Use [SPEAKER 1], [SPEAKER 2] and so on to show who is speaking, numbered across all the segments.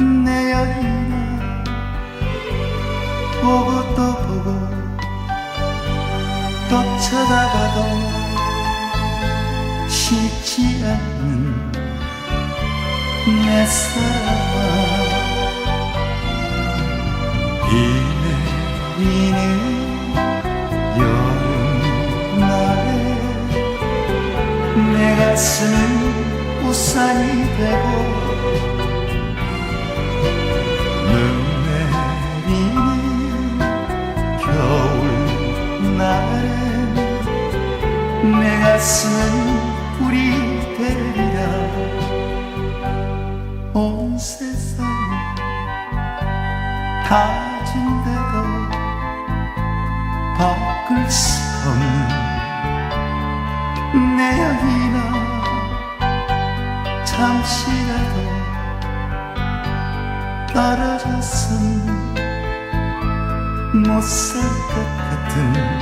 [SPEAKER 1] 내 여인아 보고 또 보고 또 쳐다봐도 쉽지 않는 내 사랑아. 비 내리는 여름날에 내 가슴은 우산이 되고 내 가슴은 불이 되리라. 온 세상이 다진데도 바꿀 수 없는 내 여인아 잠시라도 떨어졌음. 못살것 같은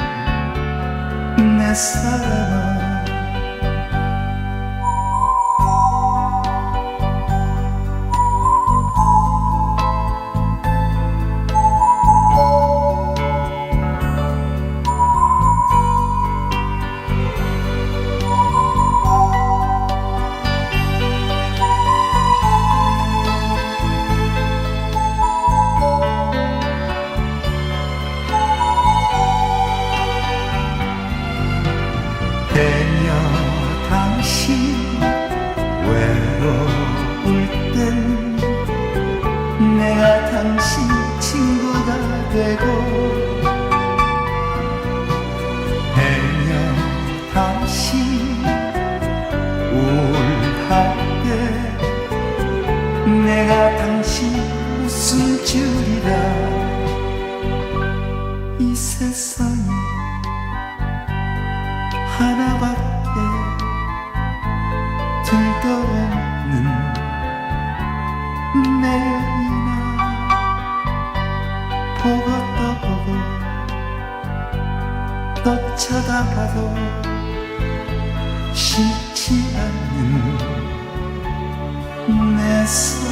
[SPEAKER 1] 내 心。 내 여인아 보고 또 보고 또 쳐다봐도 쉽지 않는 내 삶.